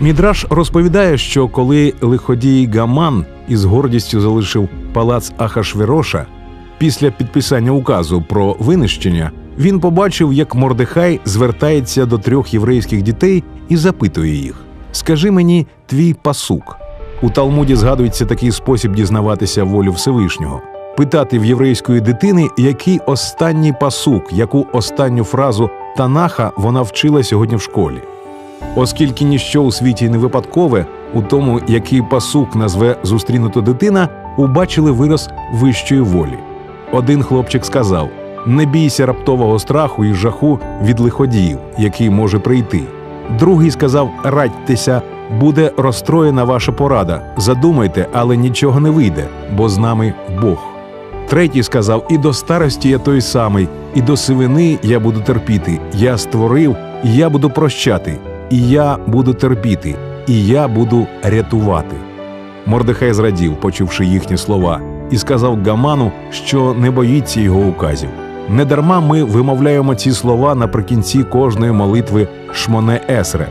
Мідраш розповідає, що коли лиходій Гаман із гордістю залишив палац Ахашвіроша, після підписання указу про винищення, він побачив, як Мордехай звертається до трьох єврейських дітей і запитує їх: Скажи мені твій пасук. У Талмуді згадується такий спосіб дізнаватися волю Всевишнього. Питати в єврейської дитини, який останній пасук, яку останню фразу Танаха вона вчила сьогодні в школі. Оскільки ніщо у світі не випадкове, у тому, який пасук назве зустрінута дитина, убачили вираз вищої волі. Один хлопчик сказав: Не бійся раптового страху і жаху від лиходіїв, який може прийти. Другий сказав: Радьтеся, буде розстроєна ваша порада. Задумайте, але нічого не вийде, бо з нами Бог. Третій сказав: І до старості я той самий, і до сивини я буду терпіти. Я створив, і я буду прощати, і я буду терпіти, і я буду рятувати. Мордехай зрадів, почувши їхні слова, і сказав Гаману, що не боїться його указів. Недарма ми вимовляємо ці слова наприкінці кожної молитви Шмоне Есре.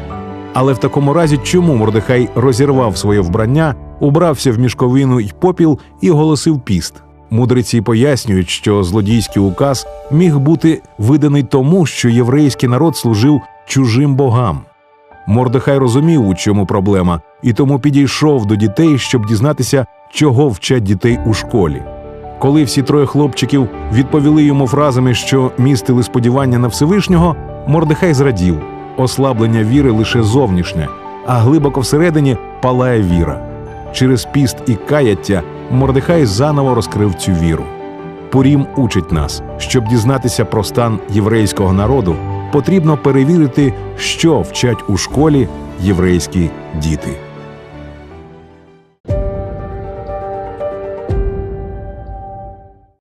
Але в такому разі, чому Мордехай розірвав своє вбрання, убрався в мішковину й попіл і оголосив піст? Мудреці пояснюють, що злодійський указ міг бути виданий тому, що єврейський народ служив чужим богам. Мордехай розумів, у чому проблема, і тому підійшов до дітей, щоб дізнатися, чого вчать дітей у школі. Коли всі троє хлопчиків відповіли йому фразами, що містили сподівання на Всевишнього, Мордехай зрадів ослаблення віри лише зовнішнє, а глибоко всередині палає віра. Через піст і каяття Мордехай заново розкрив цю віру. Пурім учить нас, щоб дізнатися про стан єврейського народу, потрібно перевірити, що вчать у школі єврейські діти.